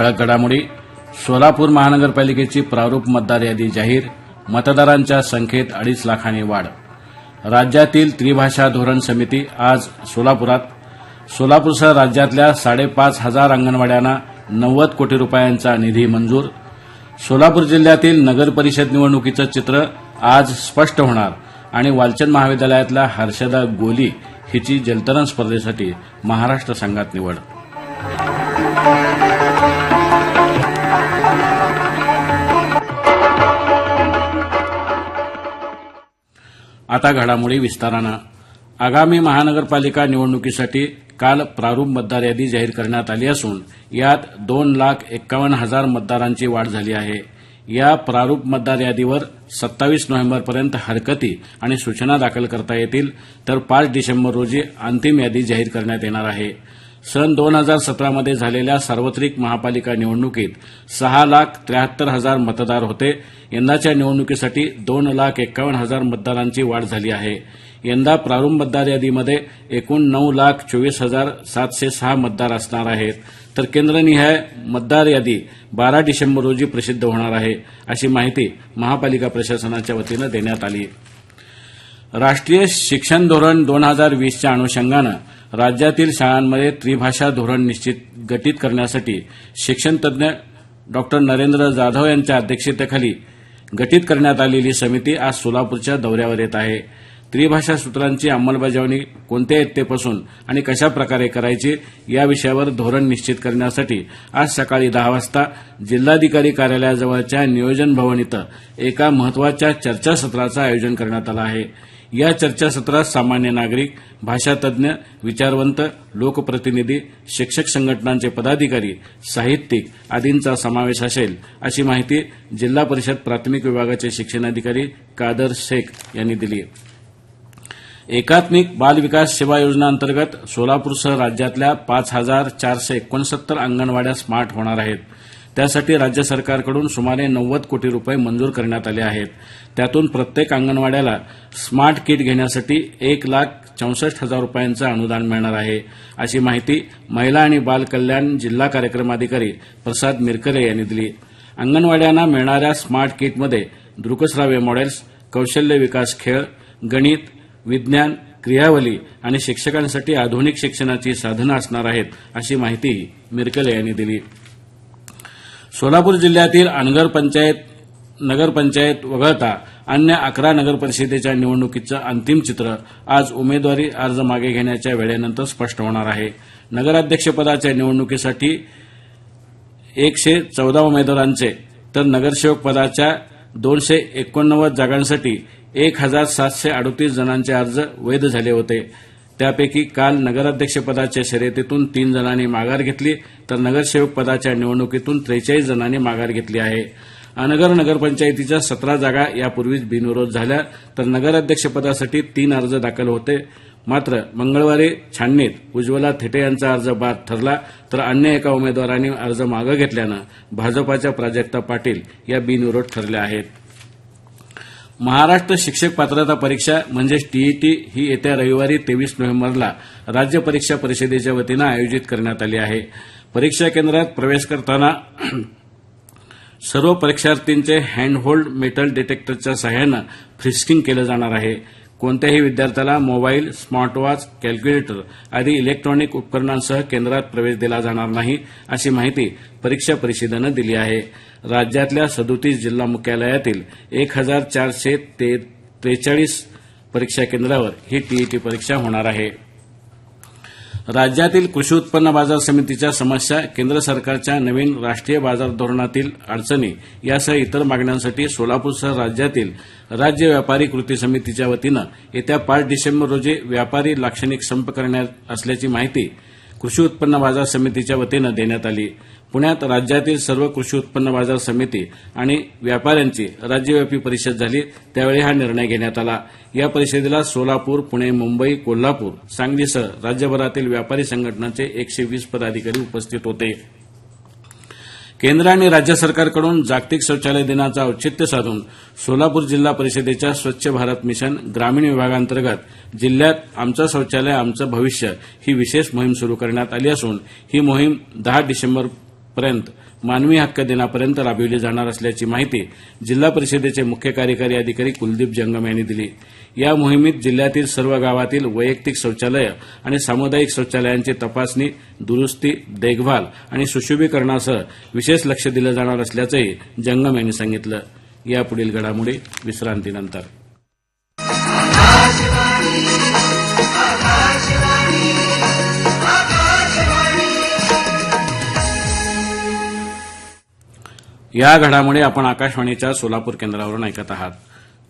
ठळक घडामोडी सोलापूर महानगरपालिकेची प्रारूप मतदार यादी जाहीर मतदारांच्या संख्येत अडीच लाखांनी वाढ. राज्यातील त्रिभाषा धोरण समिती आज सोलापुरात सोलापूरसह राज्यातल्या साडेपाच हजार अंगणवाड्यांना नव्वद कोटी रुपयांचा निधी मंजूर. सोलापूर जिल्ह्यातील नगरपरिषद निवडणुकीचं चित्र आज स्पष्ट होणार आणि वालचंद महाविद्यालयातल्या हर्षदा गोली हिची जलतरण स्पर्धेसाठी महाराष्ट्र संघात निवड. आता घडामोडी विस्तारानं. आगामी महानगरपालिका निवडणुकीसाठी काल प्रारूप मतदार यादी जाहीर करण्यात आली असून यात दोन लाख एक्कावन्न हजार मतदारांची वाढ झाली आहे. या प्रारूप मतदार यादीवर सत्तावीस नोव्हेंबरपर्यंत हरकती आणि सूचना दाखल करता येतील तर पाच डिसेंबर रोजी अंतिम यादी जाहीर करण्यात येणार आहे. सन दोन हजार सतरामध्ये झालेल्या सार्वत्रिक महापालिका निवडणुकीत सहा लाख त्र्याहत्तर हजार मतदार होते. यंदाच्या निवडणुकीसाठी दोन लाख एक्कावन्न हजार मतदारांची वाढ झाली आहे. यंदा प्रारंभ मतदार यादीमध्ये एकूण नऊ लाख चोवीस हजार सातशे सहा मतदार असणार आहेत. तर केंद्रनिहाय मतदार यादी बारा डिसेंबर रोजी प्रसिद्ध होणार आहे अशी माहिती महापालिका प्रशासनाच्या वतीनं देण्यात आली. राष्ट्रीय शिक्षण धोरण दोन हजार वीसच्या अनुषंगानं राज्यातील शाळांमध्ये त्रिभाषा धोरण निश्चित गटित करण्यासाठी शिक्षण तज्ज्ञ डॉक्टर नरेंद्र जाधव यांच्या अध्यक्षतेखाली गठीत करण्यात आलेली समिती आज सोलापूरच्या दौऱ्यावर येत आहे. त्रिभाषा सूत्रांची अंमलबजावणी कोणत्या इयत्तेपासून आणि कशा प्रकारे करायची या विषयावर धोरण निश्चित करण्यासाठी आज सकाळी दहा वाजता जिल्हाधिकारी कार्यालयाजवळच्या नियोजन भवन इथं एका महत्त्वाच्या चर्चासत्राचं आयोजन करण्यात आलं आहे. या चर्चासत्रात सामान्य नागरिक भाषातज्ञ विचारवंत लोकप्रतिनिधी शिक्षक संघटनांचे पदाधिकारी साहित्यिक आदींचा समावेश असेल अशी माहिती जिल्हा परिषद प्राथमिक विभागाचे शिक्षणाधिकारी कादर शेख यांनी दिली एकात्मिक बाल विकास सेवा योजना अंतर्गत सोलापूरसह राज्यातल्या पाच हजार चारशे एकोणसत्तर अंगणवाड्या स्मार्ट होणार आहेत. त्यासाठी राज्य सरकारकडून सुमारे नव्वद कोटी रुपये मंजूर करण्यात आले आहेत. त्यातून प्रत्येक अंगणवाड्याला स्मार्ट किट घेण्यासाठी एक लाख चौसष्ट हजार रुपयांचं अनुदान मिळणार आहे. अशी माहिती महिला आणि बाल कल्याण जिल्हा कार्यक्रमाधिकारी प्रसाद मिरकरे यांनी दिली. अंगणवाड्यांना मिळणाऱ्या स्मार्ट किटमध्ये दृकश्राव्य मॉडेल्स कौशल्य विकास खेळ गणित विज्ञान क्रियावली आणि शिक्षकांसाठी आधुनिक शिक्षणाची साधनं असणार आहेत अशी माहिती मिरकले यांनी दिली. सोलापूर जिल्ह्यातील अनगर पंचायत नगरपंचायत वगळता अन्य अकरा नगरपरिषदेच्या निवडणुकीचं अंतिम चित्र आज उमेदवारी अर्ज मागे घेण्याच्या वेळेनंतर स्पष्ट होणार आहे. नगराध्यक्षपदाच्या निवडणुकीसाठी एकशे चौदा उमेदवारांचे तर नगरसेवक पदाच्या दोनशे एकोणनव्वद जागांसाठी एक हजार सातशे अडोतीस जणांचे अर्ज वैध झाले होते. त्यापैकी काल नगराध्यक्षपदाच्या शर्यतीतून तीन जणांनी माघार घेतली तर नगरसेवक पदाच्या निवडणुकीतून त्रेचाळीस जणांनी माघार घेतली आहे. अनगर नगरपंचायतीच्या सतरा जागा यापूर्वीच बिनविरोध झाल्या तर नगराध्यक्षपदासाठी तीन अर्ज दाखल होते. मात्र मंगळवारी छाननीत उज्ज्वला थेटे यांचा अर्ज बाद ठरला तर अन्य एका उमेदवारांनी अर्ज मागे घेतल्यानं भाजपाच्या प्राजक्ता पाटील या बिनविरोध ठरल्या आहेत. महाराष्ट्र शिक्षक पात्रता परीक्षा म्हणजेच टीईटी ही येत्या रविवारी तेवीस नोव्हेंबरला राज्य परीक्षा परिषदेच्या वतीनं आयोजित करण्यात आली आहे. परीक्षा केंद्रात प्रवेश करताना सर्व परीक्षार्थींचे हँडहोल्ड मेटल डिटेक्टरच्या सहाय्यानं फ्रिस्किंग केलं जाणार आहे. कोणत्याही विद्यार्थ्याला मोबाईल स्मार्टवॉच कॅल्क्युलेटर आदी इलेक्ट्रॉनिक उपकरणांसह केंद्रात प्रवेश दिला जाणार नाही अशी माहिती परीक्षा परिषदेनं दिली आहे. राज्यातल्या सदोतीस जिल्हा मुख्यालयातील एक हजार चारशे त्रेचाळीस परीक्षा केंद्रावर ही टीईटी परीक्षा होणार आहे. राज्यातील कृषी उत्पन्न बाजार समितीच्या समस्या केंद्र सरकारच्या नवीन राष्ट्रीय बाजार धोरणातील अडचणी यासह इतर मागण्यांसाठी सोलापूरसह राज्यातील राज्य व्यापारी कृती समितीच्या वतीनं येत्या पाच डिसेंबर रोजी व्यापारी लाक्षणिक संप करणार असल्याची माहिती कृषी उत्पन्न बाजार समितीच्या वतीनं देण्यात आली. पुण्यात राज्यातील सर्व कृषी उत्पन्न बाजार समिती आणि व्यापाऱ्यांची राज्यव्यापी परिषद झाली. त्यावेळी हा निर्णय घेण्यात आला. या परिषदेला सोलापूर पुणे मुंबई कोल्हापूर सांगलीसह राज्यभरातील व्यापारी संघटनांचे एकशे वीस पदाधिकारी उपस्थित होते. केंद्र आणि राज्य सरकारकडून जागतिक शौचालय दिनाचं औचित्य साधून सोलापूर जिल्हा परिषदेच्या स्वच्छ भारत मिशन ग्रामीण विभागांतर्गत जिल्ह्यात आमचं शौचालय आमचं भविष्य ही विशेष मोहीम सुरू करण्यात आली असून ही मोहीम दहा डिसेंबरपर्यंत मानवी हक्क दिनापर्यंत राबविली जाणार असल्याची माहिती जिल्हा परिषदेचे मुख्य कार्यकारी अधिकारी कुलदीप जंगम यांनी दिली. या मोहिमेत जिल्ह्यातील सर्व गावातील वैयक्तिक शौचालय आणि सामुदायिक शौचालयांची तपासणी दुरुस्ती देखभाल आणि सुशोभीकरणासह विशेष लक्ष दिलं जाणार असल्याचंही जंगम यांनी सांगितलं. यापुढील घडामोडी विश्रांतीनंतर. या घडामोडी आपण आकाशवाणीच्या सोलापूर केंद्रावरून ऐकत आहात.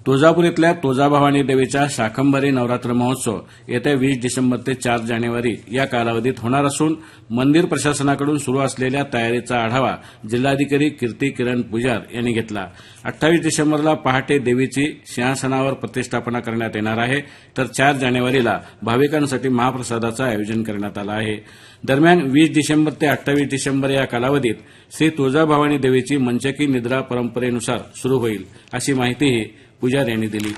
तुळजापूर इथल्या तुळजाभवानी देवीच्या शाकंभरी नवरात्र महोत्सव येत्या वीस डिसेंबर ते चार जानेवारी या कालावधीत होणार असून मंदिर प्रशासनाकडून सुरू असलेल्या तयारीचा आढावा जिल्हाधिकारी कीर्ती किरण पुजार यांनी घेतला. अठ्ठावीस डिसेंबरला पहाटे देवीची सिंहासनावर प्रतिष्ठापना करण्यात येणार आहे तर चार जानेवारीला भाविकांसाठी महाप्रसादाचं आयोजन करण्यात आलं आहे. दरम्यान वीस डिसेंबर ते अठ्ठावीस डिसेंबर या कालावधीत श्री तुळजाभवानी देवीची मंचकी निद्रा परंपरेनुसार सुरू होईल अशी माहितीही पुजार यांनी दिली.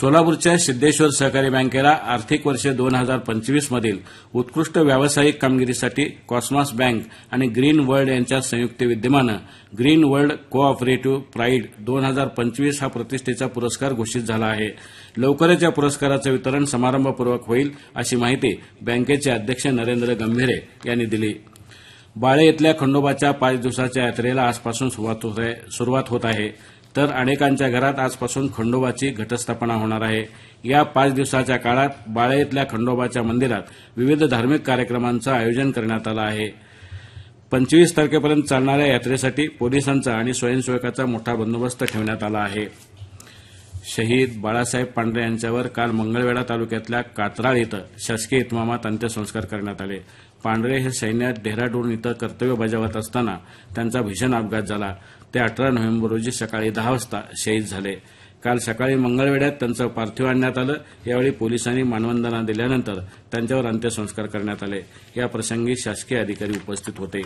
सोलापूरच्या सिद्धेश्वर सहकारी बँकेला आर्थिक वर्ष दोन हजार पंचवीस मधील उत्कृष्ट व्यावसायिक कामगिरीसाठी कॉस्मॉस बँक आणि ग्रीन वर्ल्ड यांच्या संयुक्त विद्यमानं ग्रीन वर्ल्ड कोऑपरेटिव्ह प्राईड दोन हजार पंचवीस हा प्रतिष्ठेचा पुरस्कार घोषित झाला आहे. लवकरच या पुरस्काराचं वितरण समारंभपूर्वक होईल अशी माहिती बँकेचे अध्यक्ष नरेंद्र गंभीरे यांनी दिली. बाळे इथल्या खंडोबाच्या पाच दिवसाच्या यात्रेला आजपासून सुरुवात होत आहे- सुरुवात होत आहे. तर अनेकांच्या घरात आजपासून खंडोबाची घटस्थापना होणार आहे. या पाच दिवसाच्या काळात बाळे इथल्या खंडोबाच्या मंदिरात विविध धार्मिक कार्यक्रमांचं आयोजन करण्यात आलं आहे. पंचवीस तारखेपर्यंत चालणाऱ्या यात्रेसाठी पोलिसांचा आणि स्वयंसेवकाचा मोठा बंदोबस्त ठेवण्यात आला आहे. शहीद बाळासाहेब पांढरे यांच्यावर काल मंगळवेढा तालुक्यातल्या कात्राळ इथं शासकीय इतमामात अंत्यसंस्कार करण्यात आले. पांढरे हे सैन्यात डेहराडून इथं कर्तव्य बजावत असताना त्यांचा भीषण अपघात झाला. ते अठरा नोव्हेंबर रोजी सकाळी दहा वाजता शहीद झाले. काल सकाळी मंगळवेढ्यात त्यांचं पार्थिव आणण्यात आलं. यावेळी पोलिसांनी मानवंदना दिल्यानंतर त्यांच्यावर अंत्यसंस्कार करण्यात आले. या प्रसंगी शासकीय अधिकारी उपस्थित होते.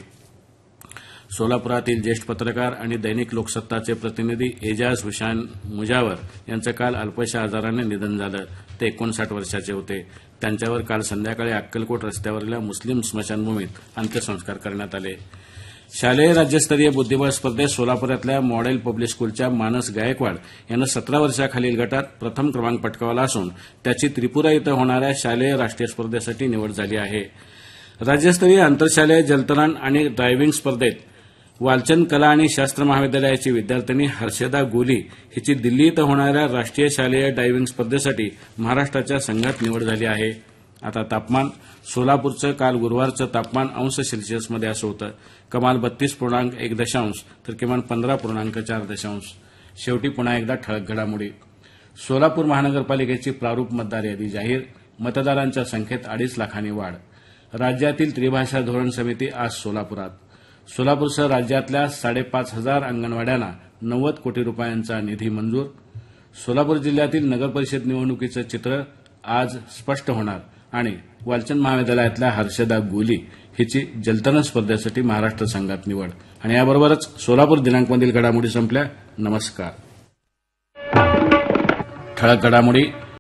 सोलापुरातील ज्येष्ठ पत्रकार आणि दैनिक लोकसत्ताचे प्रतिनिधी एजाज हुशान मुजावर यांचं काल अल्पशा आजाराने निधन झालं. ते एकोणसाठ वर्षाचे होते. त्यांच्यावर काल संध्याकाळी अक्कलकोट रस्त्यावरील मुस्लिम स्मशानभूमीत अंत्यसंस्कार करण्यात आले. शालेय राज्यस्तरीय बुद्धिबळ स्पर्धेत सोलापुरातल्या मॉडेल पब्लिक स्कूलच्या मानस गायकवाड यानं सतरा वर्षाखालील गटात प्रथम क्रमांक पटकावला असून त्याची त्रिपुरा इथं होणाऱ्या शालेय राष्ट्रीय स्पर्धेसाठी निवड झाली आहे. राज्यस्तरीय आंतरशालेय जलतरण आणि ड्रायव्हिंग स्पर्धेत वालचंद कला आणि शास्त्र महाविद्यालयाची विद्यार्थिनी हर्षदा गोली हिची दिल्ली इथं होणाऱ्या राष्ट्रीय शालेय डायव्हिंग स्पर्धेसाठी महाराष्ट्राच्या संघात निवड झाली आहे. आता तापमान सोलापूरचं काल गुरुवारचं तापमान अंश सेल्सिअसमध्ये असं होतं. कमाल बत्तीस पूर्णांक एक दशांश तर किमान पंधरा पूर्णांक चार दशांश. शेवटी पुन्हा एकदा ठळक घडामोडी. सोलापूर महानगरपालिकेची प्रारूप मतदार यादी जाहीर मतदारांच्या संख्येत अडीच लाखांनी वाढ. राज्यातील त्रिभाषा धोरण समिती आज सोलापुरात. सोलापूरसह राज्यातल्या साडेपाच हजार अंगणवाड्यांना नव्वद कोटी रुपयांचा निधी मंजूर. सोलापूर जिल्ह्यातील नगरपरिषद निवडणुकीचं चित्र आज स्पष्ट होणार आणि वालचंद महाविद्यालयातल्या हर्षदा गोली हिची जलतरण स्पर्धेसाठी महाराष्ट्र संघात निवड. आणि याबरोबरच सोलापूर दिनांकमधील घडामोडी संपल्या. नमस्कार. ठळक घडामोडी